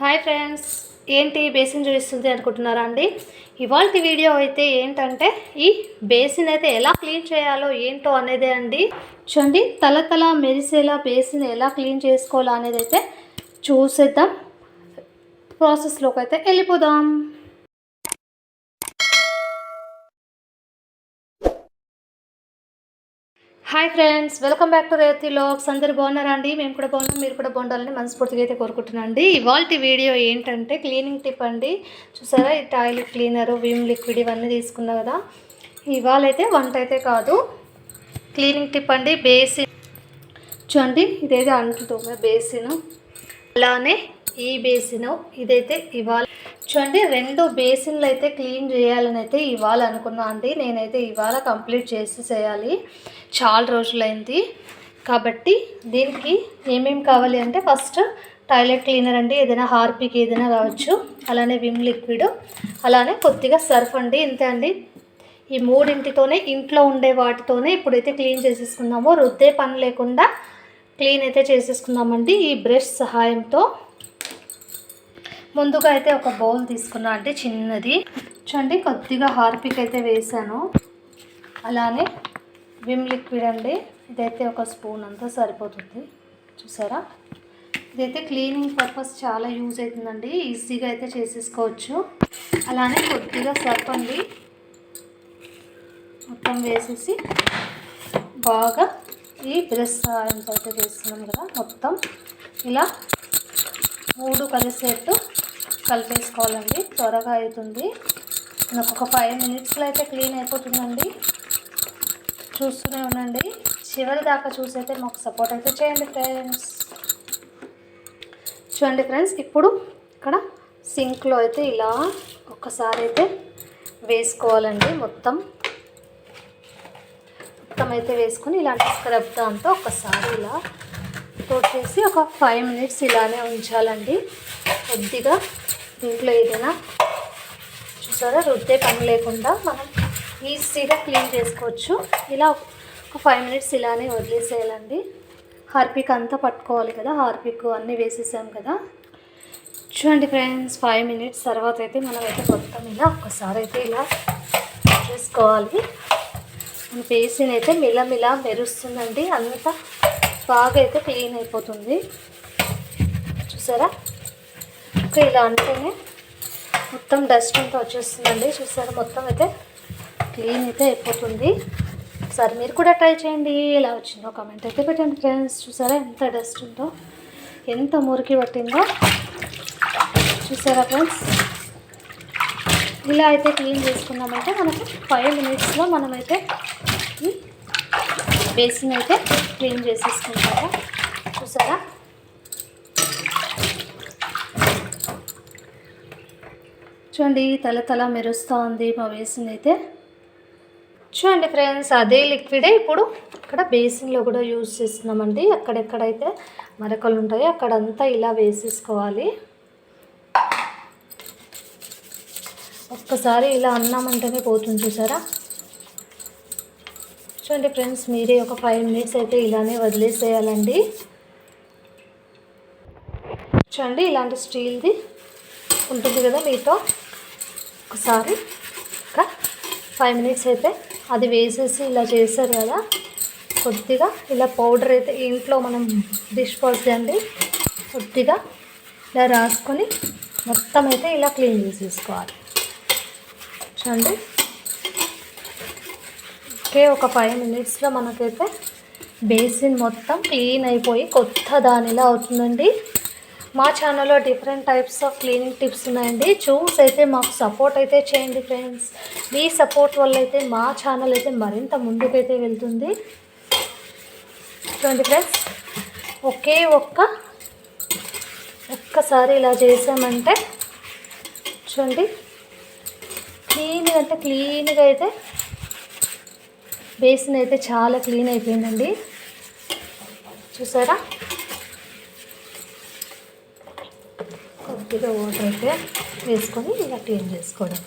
Hi friends ఏంటి basin చూపిస్తుంది అనుకుంటున్నారా అండి? ఇవాళ వీడియో అయితే ఏంటంటే ఈ బేసిన్ అయితే ఎలా క్లీన్ చేయాలో ఏంటో అనేదే అండి. చూడండి తల తల మెరిసేలా బేసిన్ ఎలా క్లీన్ చేసుకోవాలో అనేది అయితే చూసేద్దాం. ప్రాసెస్లోకి అయితే వెళ్ళిపోదాం. Hi friends welcome back to Revathi looks అందరు బాగున్నారా అండి? మేము కూడా బాగున్నాం మీరు కూడా బాగుండాలని మనస్ఫూర్తిగా అయితే కోరుకుంటున్నాను అండి ఇవాళ వీడియో ఏంటంటే క్లీనింగ్ టిప్ అండి. చూసారా? ఈ టాయిలెట్ క్లీనరు విమ్ లిక్విడ్ ఇవన్నీ తీసుకున్నా కదా. ఇవాళ అయితే వంట అయితే కాదు. క్లీనింగ్ టిప్ అండి బేసిన్ చూడండి ఇదైతే అంటుతుంది బేసిన్. అలానే ఈ బేసిన్ ఇదైతే ఇవాళ చూడండి రెండు బేసిన్లు అయితే క్లీన్ చేయాలని అయితే ఇవాళ అనుకున్నా అండి. నేనైతే ఇవాళ కంప్లీట్ చేసి చేయాలి. చాలా రోజులైంది. కాబట్టి దీనికి ఏమేమి కావాలి అంటే ఫస్ట్ టాయిలెట్ క్లీనర్ అండి. ఏదైనా హార్పిక్ ఏదైనా కావచ్చు. అలానే విమ్ లిక్విడ్ అలానే కొద్దిగా సర్ఫ్ అండి. ఇంతే అండి. ఈ మూడింటితోనే ఇంట్లో ఉండే వాటితోనే ఇప్పుడైతే క్లీన్ చేసేసుకున్నామో రుద్దే పని లేకుండా క్లీన్ అయితే చేసేసుకుందామండి. ఈ బ్రష్ సహాయంతో. ముందుగా అయితే ఒక బౌల్ తీసుకున్నా. అంటే చిన్నది. చూడండి కొద్దిగా హార్పిక్ అయితే వేసాను. అలానే విమ్ లిక్విడ్ అండి. ఇదైతే ఒక స్పూన్ అంతా సరిపోతుంది. చూసారా? ఇదైతే క్లీనింగ్ పర్పస్ చాలా యూజ్ అవుతుందండి. ఈజీగా అయితే చేసేసుకోవచ్చు. అలానే కొద్దిగా సర్ఫ్ అండి. మొత్తం వేసేసి బాగా ఈ బ్రష్ సాయంతో అయితే వేస్తున్నాం కదా మొత్తం. ఇలా మూడు కలిసేట్టు కలిపేసుకోవాలండి. త్వరగా అవుతుంది. నాకు ఒక ఫైవ్ మినిట్స్లో అయితే క్లీన్ అయిపోతుందండి. చూస్తూనే ఉండండి. చివరి దాకా చూసైతే మాకు సపోర్ట్ అయితే చేయండి ఫ్రెండ్స్ చూడండి ఫ్రెండ్స్ ఇప్పుడు ఇక్కడ సింక్లో అయితే ఇలా ఒక్కసారి అయితే వేసుకోవాలండి. మొత్తం మొత్తం అయితే వేసుకొని ఇలాంటి స్క్రబ్ దాంతో ఒకసారి ఇలా తోటేసి ఒక ఫైవ్ మినిట్స్ ఇలానే ఉంచాలండి. కొద్దిగా దీంట్లో ఏదైనా చూసారా? రుద్దే పని లేకుండా మనం ఈజీగా క్లీన్ చేసుకోవచ్చు. ఇలా ఒక ఫైవ్ మినిట్స్ ఇలానే వదిలేసేయాలండి. హార్పిక్ అంతా పట్టుకోవాలి కదా. హార్పిక్ అన్నీ వేసేసాం కదా. చూడండి ఫ్రెండ్స్ ఫైవ్ మినిట్స్ తర్వాత అయితే మనం అయితే మొత్తం ఇలా ఒక్కసారి అయితే ఇలా చేసుకోవాలి. మన బేసిన్ అయితే మిలమిలా మెరుస్తుందండి. అంతా బాగా అయితే క్లీన్ అయిపోతుంది. చూసారా? ఓకే ఇలా అంటేనే మొత్తం డస్ట్ అంతా వచ్చేస్తుందండి. చూసారా? మొత్తం అయితే క్లీన్ అయితే అయిపోతుంది. ఒకసారి మీరు కూడా ట్రై చేయండి. ఎలా వచ్చిందో కామెంట్ అయితే పెట్టండి ఫ్రెండ్స్. చూసారా? ఎంత డస్ట్ ఉందో ఎంత మురికి పట్టిందో. చూసారా ఫ్రెండ్స్? ఇలా అయితే క్లీన్ చేసుకున్నామంటే మనకు ఫైవ్ మినిట్స్లో మనమైతే బేసిన్ అయితే క్లీన్ చేసేసుకుంటాము చూసారా? చూడండి తల తల మెరుస్తూ ఉంది మా బేసిన్ అయితే. చూడండి ఫ్రెండ్స్ అదే లిక్విడే ఇప్పుడు ఇక్కడ బేసిన్లో కూడా యూజ్ చేస్తున్నామండి. అక్కడెక్కడైతే మరకలు ఉంటాయో అక్కడంతా ఇలా వేసేసుకోవాలి. ఒక్కసారి ఇలా అన్నామంటేనే పోతుంది చూసారా? చూడండి ఫ్రెండ్స్ మీరే ఒక ఫైవ్ మినిట్స్ అయితే ఇలానే వదిలేసేయాలండి. చూడండి ఇలాంటి స్టీల్ది ఉంటుంది కదా మీతో? ఒకసారి ఒక ఫైవ్ మినిట్స్ అయితే అది వేసేసి ఇలా చేశారు కదా? కొద్దిగా ఇలా పౌడర్ అయితే ఇంట్లో మనం డిష్ వాష్ అండి కొద్దిగా ఇలా రాసుకొని మొత్తం అయితే ఇలా క్లీన్ చేసేసుకోవాలి. చూడండి. ఒకే ఒక ఫైవ్ మినిట్స్లో మనకైతే బేసిన్ మొత్తం క్లీన్ అయిపోయి కొత్త దానిలా అవుతుందండి. మా ఛానల్లో different types of cleaning tips ఉన్నాయండి. చూస్ అయితే మాకు సపోర్ట్ అయితే చేయండి ఫ్రెండ్స్ మీ సపోర్ట్ వల్ల అయితే మా ఛానల్ అయితే మరింత ముందుకైతే వెళ్తుంది. చూడండి ఫ్రెండ్స్ ఒకే ఒక్క ఒక్కసారి ఇలా చేసామంటే చూడండి క్లీన్గా అంటే క్లీన్గా అయితే బేసిన్ అయితే చాలా క్లీన్ అయిపోయిందండి. చూసారా? కొద్దిగా వాటర్ అయితే వేసుకొని ఇలా క్లీన్ చేసుకోవడం.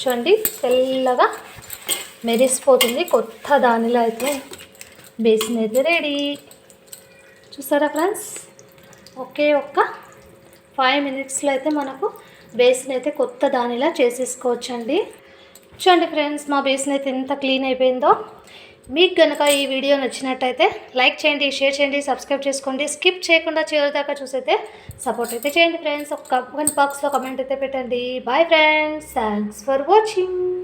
చూడండి తెల్లగా మెరిసిపోతుంది. కొత్త దానిలో అయితే బేసిన్ అయితే రెడీ. చూసారా ఫ్రెండ్స్? ఒకే ఒక్క ఫైవ్ మినిట్స్లో అయితే మనకు బేసిన్ అయితే కొత్త దానిలా చేసేసుకోవచ్చండి. చూడండి ఫ్రెండ్స్ మా బేసిన్ అయితే ఎంత క్లీన్ అయిపోయిందో. మీకు కనుక ఈ వీడియో నచ్చినట్టయితే లైక్ చేయండి షేర్ చేయండి సబ్స్క్రైబ్ చేసుకోండి. స్కిప్ చేయకుండా చివరి దాకా చూసైతే సపోర్ట్ అయితే చేయండి ఫ్రెండ్స్. ఒక కమెంట్ బాక్స్లో కమెంట్ అయితే పెట్టండి. Bye friends thanks for watching